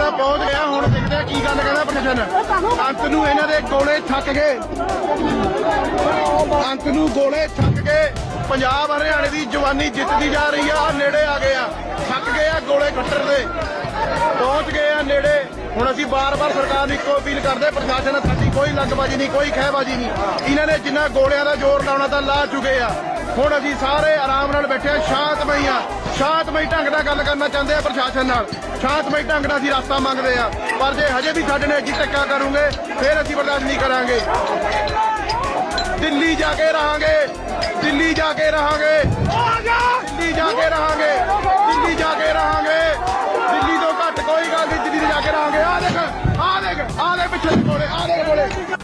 ਪਹੁੰਚ ਗਿਆ, ਹੁਣ ਕੀ ਗੱਲ ਕਹਿੰਦਾ ਪ੍ਰਸ਼ਾਸਨ ਅੰਤ ਨੂੰ ਇਹਨਾਂ ਦੇ ਗੋਲੇ ਥੱਕ ਗਏ। ਅੰਤ ਨੂੰ ਗੋਲੇ ਥੱਕ ਗਏ। ਪੰਜਾਬ, ਹਰਿਆਣੇ ਦੀ ਜਵਾਨੀ ਜਿੱਤਦੀ ਜਾ ਰਹੀ ਆ ਨੇੜੇ ਆ ਗਏ ਆ। ਥੱਕ ਗਏ ਆ ਗੋਲੇ ਖੱਟਰ ਦੇ। ਪਹੁੰਚ ਗਏ ਆ ਨੇੜੇ। ਹੁਣ ਅਸੀਂ ਬਾਰ-ਬਾਰ ਸਰਕਾਰ ਨੂੰ ਇੱਕੋ ਅਪੀਲ ਕਰਦੇ ਪ੍ਰਸ਼ਾਸਨ ਸਾਡੀ ਕੋਈ ਲੰਗਬਾਜੀ ਨਹੀਂ, ਕੋਈ ਖਹਿਬਾਜੀ ਨਹੀਂ। ਇਹਨਾਂ ਨੇ ਜਿੰਨਾ ਗੋਲਿਆਂ ਦਾ ਜ਼ੋਰ ਲਾਉਣਾ ਤਾਂ ਲਾ ਚੁੱਕੇ ਆ। ਹੁਣ ਅਸੀਂ ਸਾਰੇ ਆਰਾਮ ਨਾਲ ਬੈਠੇ ਆ ਸ਼ਾਂਤਮਈ ਆ ਸ਼ਾਂਤਮਈ ਢੰਗ ਨਾਲ ਗੱਲ ਕਰਨਾ ਚਾਹੁੰਦੇ ਆ ਪ੍ਰਸ਼ਾਸਨ ਨਾਲ। ਸ਼ਾਂਤਮਈ ਢੰਗ ਨਾਲ ਅਸੀਂ ਰਸਤਾ ਮੰਗਦੇ ਆ ਪਰ ਜੇ ਹਜੇ ਵੀ ਸਾਡੇ ਨੇ ਜੀ ਧੱਕਾ ਕਰੋਗੇ, ਫਿਰ ਅਸੀਂ ਬਰਦਾਸ਼ਤ ਨਹੀਂ ਕਰਾਂਗੇ। ਦਿੱਲੀ ਜਾ ਕੇ ਰਹਾਂਗੇ। ਦਿੱਲੀ ਜਾ ਕੇ ਰਹਾਂਗੇ। ਦਿੱਲੀ ਜਾ ਕੇ ਰਹਾਂਗੇ। ਦਿੱਲੀ ਜਾ ਕੇ ਰਹਾਂਗੇ। ਦਿੱਲੀ ਤੋਂ ਘੱਟ ਕੋਈ ਗੱਲ ਨਹੀਂ, ਦਿੱਲੀ ਜਾ ਕੇ ਰਹਾਂਗੇ। ਆ ਦੇਖ ਆ ਦੇਖ ਆ ਦੇ ਪਿੱਛੇ ਕੋਲੇ ਆ ਦੇ ਕੋਲੇ।